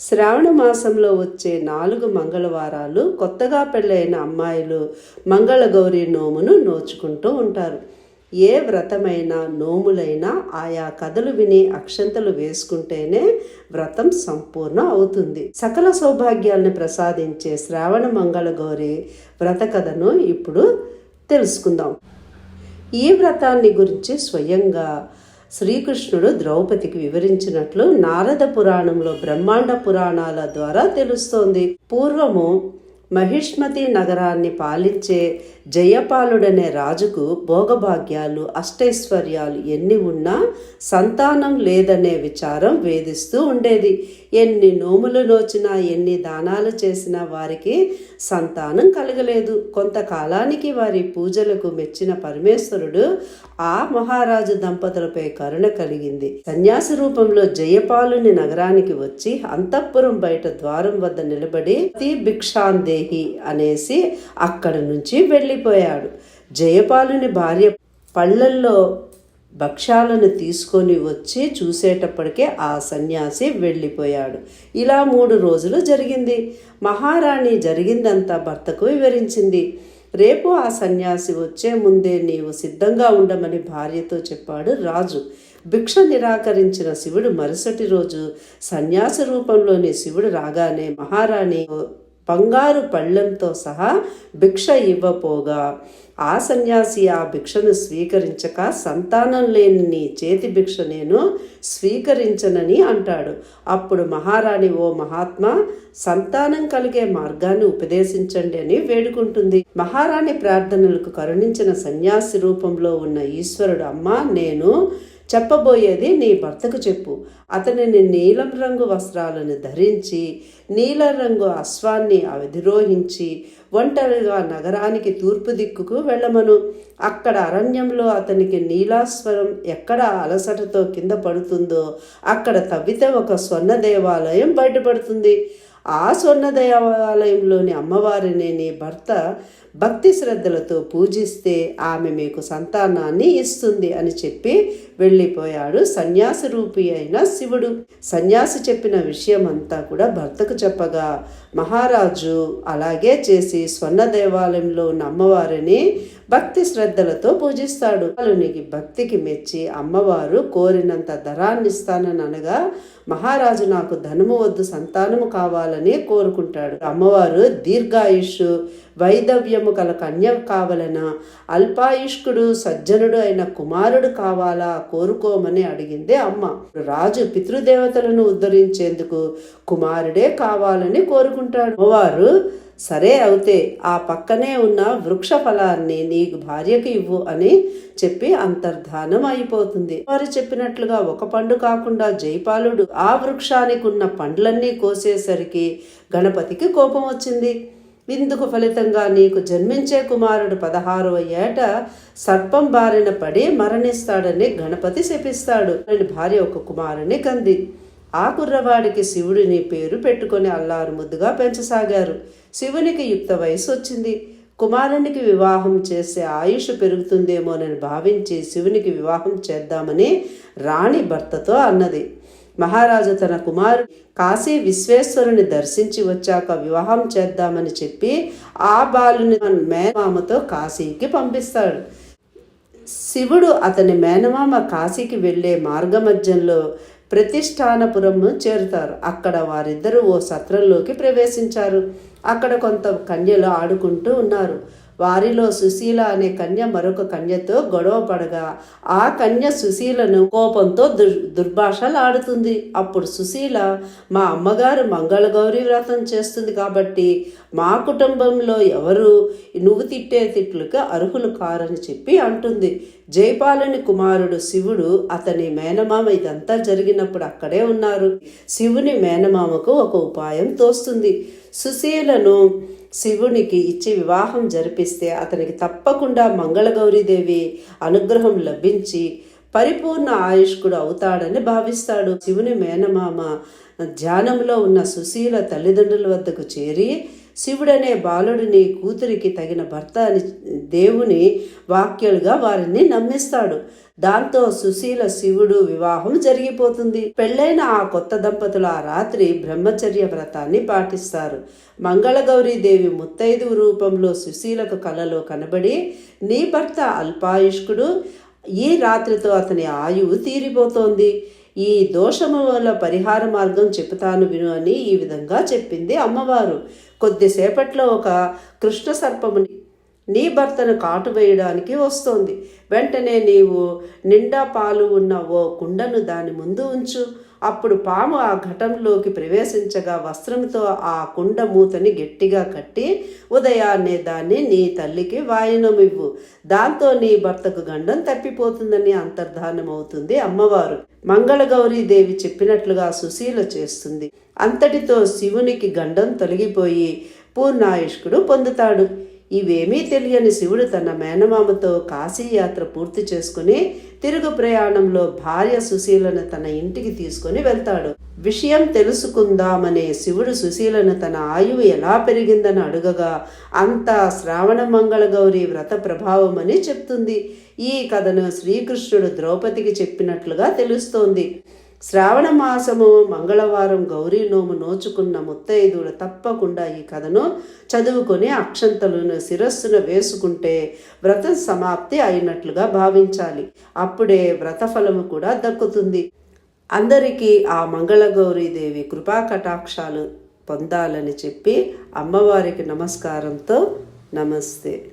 శ్రావణ మాసంలో వచ్చే నాలుగు మంగళవారాలు కొత్తగా పెళ్ళైన అమ్మాయిలు మంగళగౌరి నోమును నోచుకుంటూ ఉంటారు. ఏ వ్రతమైనా నోములైనా ఆయా కథలు విని అక్షంతలు వేసుకుంటేనే వ్రతం సంపూర్ణ అవుతుంది. సకల సౌభాగ్యాలను ప్రసాదించే శ్రావణ మంగళగౌరి వ్రత కథను ఇప్పుడు తెలుసుకుందాం. ఈ వ్రతాన్ని గురించి స్వయంగా శ్రీకృష్ణుడు ద్రౌపదికి వివరించినట్లు నారద పురాణంలో బ్రహ్మాండ పురాణాల ద్వారా తెలుస్తోంది. పూర్వము మహిష్మతి నగరాన్ని పాలించే జయపాలుడనే రాజుకు భోగభాగ్యాలు అష్టైశ్వర్యాలు ఎన్ని ఉన్నా సంతానం లేదనే విచారం వేధిస్తూ ఉండేది. ఎన్ని నోములు నోచినా ఎన్ని దానాలు చేసినా వారికి సంతానం కలగలేదు. కొంతకాలానికి వారి పూజలకు మెచ్చిన పరమేశ్వరుడు ఆ మహారాజు దంపతులపై కరుణ కలిగింది. సన్యాసి రూపంలో జయపాలుని నగరానికి వచ్చి అంతఃపురం బయట ద్వారం వద్ద నిలబడి భిక్షాందేహి అనేసి అక్కడి నుంచి వెళ్ళి వెళ్ళిపోయాడు జయపాలుని భార్య పళ్ళల్లో భక్ష్యాలను తీసుకొని వచ్చి చూసేటప్పటికే ఆ సన్యాసి వెళ్ళిపోయాడు. ఇలా మూడు రోజులు జరిగింది. మహారాణి జరిగిందంతా భర్తకు వివరించింది. రేపు ఆ సన్యాసి వచ్చే ముందే నీవు సిద్ధంగా ఉండమని భార్యతో చెప్పాడు రాజు. భిక్ష నిరాకరించిన శివుడు మరుసటి రోజు సన్యాసి రూపంలోని శివుడు రాగానే మహారాణి బంగారు పళ్ళెంతో సహా భిక్ష ఇవ్వపోగా ఆ సన్యాసి ఆ భిక్షను స్వీకరించక సంతానం లేని నీ చేతి భిక్ష నేను స్వీకరించనని అంటాడు. అప్పుడు మహారాణి ఓ మహాత్మా సంతానం కలిగే మార్గాన్ని ఉపదేశించండి అని వేడుకుంటుంది. మహారాణి ప్రార్థనలకు కరుణించిన సన్యాసి రూపంలో ఉన్న ఈశ్వరుడు అమ్మ నేను చెప్పబోయేది నీ భర్తకు చెప్పు. అతనిని నీలం రంగు వస్త్రాలను ధరించి నీలం రంగు అశ్వాన్ని అధిరోహించి ఒంటరిగా నగరానికి తూర్పు దిక్కుకు వెళ్ళమను. అక్కడ అరణ్యంలో అతనికి నీలాస్వరం ఎక్కడ అలసటతో కింద పడుతుందో అక్కడ తవ్వితే ఒక స్వర్ణ దేవాలయం బయటపడుతుంది. ఆ స్వర్ణ దేవాలయంలోని అమ్మవారిని నీ భర్త భక్తి శ్రద్ధలతో పూజిస్తే ఆమె మీకు సంతానాన్ని ఇస్తుంది అని చెప్పి వెళ్ళిపోయాడు సన్యాసి రూపి అయిన శివుడు. సన్యాసి చెప్పిన విషయం అంతా కూడా భర్తకు చెప్పగా. మహారాజు అలాగే చేసి స్వర్ణ దేవాలయంలో ఉన్న అమ్మవారిని భక్తి శ్రద్ధలతో పూజిస్తాడు. బాలునికి భక్తికి మెచ్చి అమ్మవారు కోరినంత ధరాన్ని ఇస్తానని అనగా మహారాజు నాకు ధనము వద్దు సంతానము కావాలని కోరుకుంటాడు. అమ్మవారు దీర్ఘాయుష్ వైదవ్యము గల కన్య కావలన? అల్పాయుష్కుడు సజ్జనుడు అయిన కుమారుడు కావాలా? కోరుకోమని అడిగింది అమ్మ. రాజు పితృదేవతలను ఉద్ధరించేందుకు కుమారుడే కావాలని కోరుకుంటాడు. అమ్మవారు సరే అవుతే ఆ పక్కనే ఉన్న వృక్ష ఫలాన్ని నీకు భార్యకి ఇవ్వు అని చెప్పి అంతర్ధానం అయిపోతుంది. వారు చెప్పినట్లుగా ఒక పండు కాకుండా జైపాలుడు ఆ వృక్షానికి ఉన్న పండ్లన్నీ కోసేసరికి గణపతికి కోపం వచ్చింది. ఇందుకు ఫలితంగా నీకు జన్మించే కుమారుడు పదహారవ ఏట సర్పం బారిన పడి మరణిస్తాడని గణపతి శపిస్తాడు. అని భార్య ఒక కుమారుని కంది. ఆ కుర్రవాడికి శివుడిని పేరు పెట్టుకొని అల్లారు ముద్దుగా పెంచసాగారు. శివునికి యుక్త వయసు వచ్చింది. కుమారునికి వివాహం చేసే ఆయుష్ పెరుగుతుందేమోనని భావించి శివునికి వివాహం చేద్దామని రాణి భర్తతో అన్నది. మహారాజు తన కుమారు కాశీ విశ్వేశ్వరుని దర్శించి వచ్చాక వివాహం చేద్దామని చెప్పి ఆ బాలుని మేనమామతో కాశీకి పంపిస్తాడు. శివుడు అతని మేనమామ కాశీకి వెళ్ళే మార్గమధ్యంలో ప్రతిష్టానపురము చేరుతారు. అక్కడ వారిద్దరూ ఓ సత్రంలోకి ప్రవేశించారు. అక్కడ కొంత కన్యలు ఆడుకుంటూ ఉన్నారు. వారిలో సుశీల అనే కన్య మరొక కన్యతో గొడవ పడగా ఆ కన్య సుశీలను కోపంతో దుర్ దుర్భాషలాడుతుంది. అప్పుడు సుశీల మా అమ్మగారు మంగళగౌరి వ్రతం చేస్తుంది కాబట్టి మా కుటుంబంలో ఎవరు నువ్వు తిట్టే తిట్లుగా అర్హులు కారని చెప్పి అంటుంది. జైపాలని కుమారుడు శివుడు అతని మేనమామ ఇదంతా జరిగినప్పుడు అక్కడే ఉన్నారు. శివుని మేనమామకు ఒక ఉపాయం తోస్తుంది. సుశీలను శివునికి ఇచ్చి వివాహం జరిపిస్తే అతనికి తప్పకుండా మంగళగౌరీదేవి అనుగ్రహం లభించి పరిపూర్ణ ఆయుష్కుడు అవుతాడని భావిస్తాడు. శివుని మేనమామ ధ్యానంలో ఉన్న సుశీల తల్లిదండ్రుల వద్దకు చేరి శివుడనే బాలుడు నీ కూతురికి తగిన భర్త అని దేవుని వాక్యాలుగా వారిని నమ్మిస్తాడు. దాంతో సుశీల శివుడు వివాహం జరిగిపోతుంది. పెళ్ళైన ఆ కొత్త దంపతులు ఆ రాత్రి బ్రహ్మచర్య వ్రతాన్ని పాటిస్తారు. మంగళగౌరీదేవి ముత్తైదు రూపంలో సుశీలకు కలలో కనబడి నీ భర్త అల్పాయుష్కుడు. ఈ రాత్రితో అతని ఆయువు తీరిపోతోంది. ఈ దోషముల పరిహార మార్గం చెబుతాను విను అని ఈ విధంగా చెప్పింది అమ్మవారు. కొద్దిసేపట్లో ఒక కృష్ణ సర్పముని నీ భర్తను కాటు వేయడానికి వస్తోంది. వెంటనే నీవు నిండా పాలు ఉన్న ఓ కుండను దాని ముందు ఉంచు. అప్పుడు పాము ఆ ఘటంలోకి ప్రవేశించగా వస్త్రంతో ఆ కుండ మూతని గట్టిగా కట్టి ఉదయాన్నే దాన్ని నీ తల్లికి వాయనమివ్వు. దాంతో నీ భర్తకు గండం తప్పిపోతుందని అంతర్ధానమవుతుంది అమ్మవారు. మంగళగౌరీదేవి చెప్పినట్లుగా సుశీల చేస్తుంది. అంతటితో శివునికి గండం తొలగిపోయి పూర్ణాయుష్కుడు పొందుతాడు. ఇవేమీ తెలియని శివుడు తన మేనమామతో కాశీయాత్ర పూర్తి చేసుకుని తిరుగు ప్రయాణంలో భార్య సుశీలను తన ఇంటికి తీసుకుని వెళ్తాడు. విషయం తెలుసుకుందామనే శివుడు సుశీలను తన ఆయువు ఎలా పెరిగిందని అడుగగా అంతా శ్రావణ మంగళ గౌరి వ్రత ప్రభావమని చెప్తుంది. ఈ కథను శ్రీకృష్ణుడు ద్రౌపదికి చెప్పినట్లుగా తెలుస్తోంది. శ్రావణ మాసము మంగళవారం గౌరీ నోము నోచుకున్న ముత్తైదువులు తప్పకుండా ఈ కథను చదువుకొని అక్షంతలను శిరస్సున వేసుకుంటే వ్రతం సమాప్తి అయినట్లుగా భావించాలి. అప్పుడే వ్రత ఫలము కూడా దక్కుతుంది. అందరికీ ఆ మంగళగౌరీదేవి కృపా కటాక్షాలు పొందాలని చెప్పి అమ్మవారికి నమస్కారంతో నమస్తే.